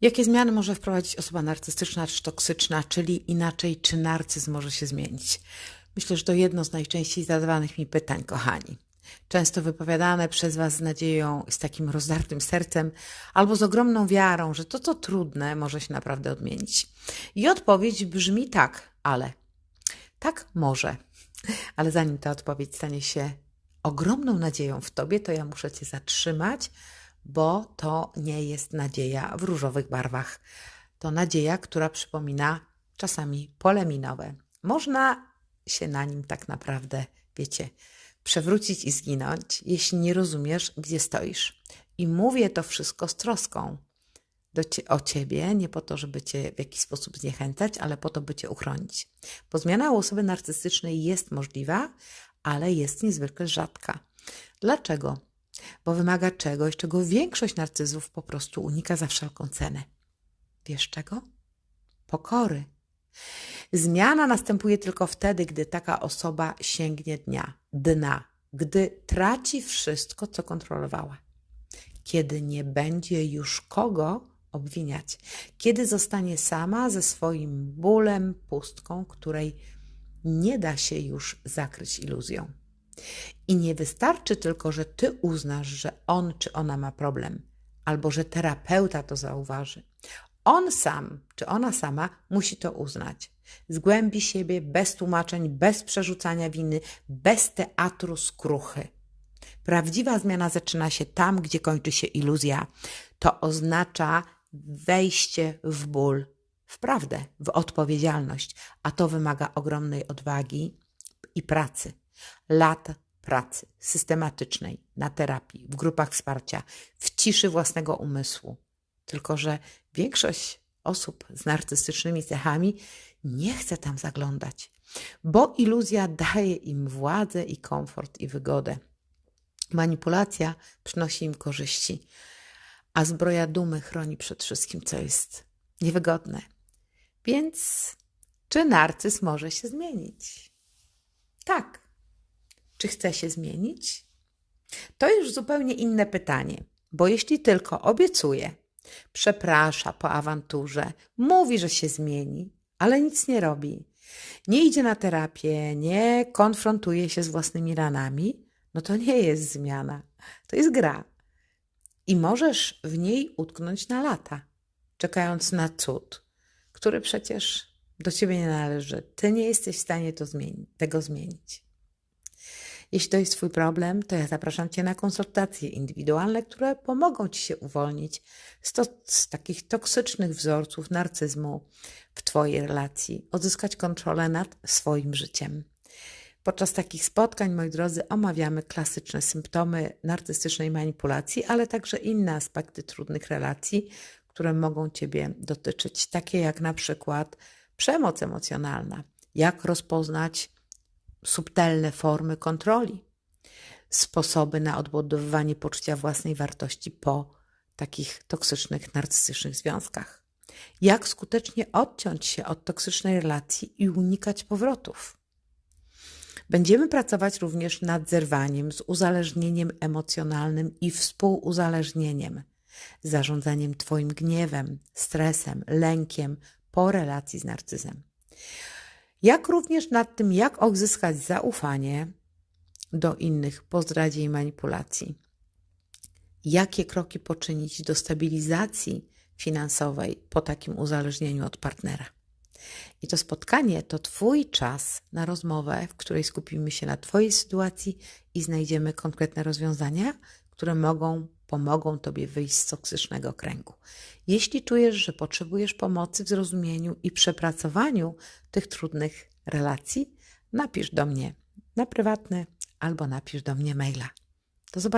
Jakie zmiany może wprowadzić osoba narcystyczna czy toksyczna, czyli inaczej, czy narcyzm może się zmienić? Myślę, że to jedno z najczęściej zadawanych mi pytań, kochani. Często wypowiadane przez Was z nadzieją, z takim rozdartym sercem, albo z ogromną wiarą, że to, co trudne, może się naprawdę odmienić. I odpowiedź brzmi tak, ale. Tak, może. Ale zanim ta odpowiedź stanie się ogromną nadzieją w Tobie, to ja muszę Cię zatrzymać bo to nie jest nadzieja w różowych barwach. To nadzieja, która przypomina czasami pole minowe. Można się na nim tak naprawdę, wiecie, przewrócić i zginąć, jeśli nie rozumiesz, gdzie stoisz. I mówię to wszystko z troską cie, o ciebie, nie po to, żeby cię w jakiś sposób zniechęcać, ale po to, by cię uchronić. Bo zmiana u osoby narcystycznej jest możliwa, ale jest niezwykle rzadka. Dlaczego? Bo wymaga czegoś, czego większość narcyzów po prostu unika za wszelką cenę. Wiesz czego? Pokory. Zmiana następuje tylko wtedy, gdy taka osoba sięgnie dnia, dna, gdy traci wszystko, co kontrolowała, kiedy nie będzie już kogo obwiniać, kiedy zostanie sama ze swoim bólem, pustką, której nie da się już zakryć iluzją. I nie wystarczy tylko, że ty uznasz, że on czy ona ma problem, albo że terapeuta to zauważy. On sam czy ona sama musi to uznać. Z głębi siebie, bez tłumaczeń, bez przerzucania winy, bez teatru skruchy. Prawdziwa zmiana zaczyna się tam, gdzie kończy się iluzja. To oznacza wejście w ból, w prawdę, w odpowiedzialność, a to wymaga ogromnej odwagi i pracy lat pracy systematycznej na terapii, w grupach wsparcia, w ciszy własnego umysłu. Tylko, że większość osób z narcystycznymi cechami nie chce tam zaglądać, bo iluzja daje im władzę i komfort i wygodę. Manipulacja przynosi im korzyści, a zbroja dumy chroni przed wszystkim, co jest niewygodne. Więc czy narcyz może się zmienić? Czy chce się zmienić? To już zupełnie inne pytanie, bo jeśli tylko obiecuje, przeprasza po awanturze, mówi, że się zmieni, ale nic nie robi, nie idzie na terapię, nie konfrontuje się z własnymi ranami, no to nie jest zmiana, to jest gra. I możesz w niej utknąć na lata, czekając na cud, który przecież do ciebie nie należy. Ty nie jesteś w stanie to zmieni tego zmienić. Jeśli to jest Twój problem, to ja zapraszam Cię na konsultacje indywidualne, które pomogą Ci się uwolnić z, to, z takich toksycznych wzorców narcyzmu w Twojej relacji, odzyskać kontrolę nad swoim życiem. Podczas takich spotkań, moi drodzy, omawiamy klasyczne symptomy narcystycznej manipulacji, ale także inne aspekty trudnych relacji, które mogą Ciebie dotyczyć, takie jak na przykład przemoc emocjonalna, jak rozpoznać subtelne formy kontroli, sposoby na odbudowywanie poczucia własnej wartości po takich toksycznych, narcystycznych związkach. Jak skutecznie odciąć się od toksycznej relacji i unikać powrotów. Będziemy pracować również nad zerwaniem z uzależnieniem emocjonalnym i współuzależnieniem, zarządzaniem Twoim gniewem, stresem, lękiem po relacji z narcyzem jak również nad tym, jak odzyskać zaufanie do innych po zdradzie i manipulacji. Jakie kroki poczynić do stabilizacji finansowej po takim uzależnieniu od partnera. I to spotkanie to Twój czas na rozmowę, w której skupimy się na Twojej sytuacji i znajdziemy konkretne rozwiązania, które mogą pomogą Tobie wyjść z toksycznego kręgu. Jeśli czujesz, że potrzebujesz pomocy w zrozumieniu i przepracowaniu tych trudnych relacji, napisz do mnie na prywatne albo napisz do mnie maila. Do zobaczenia.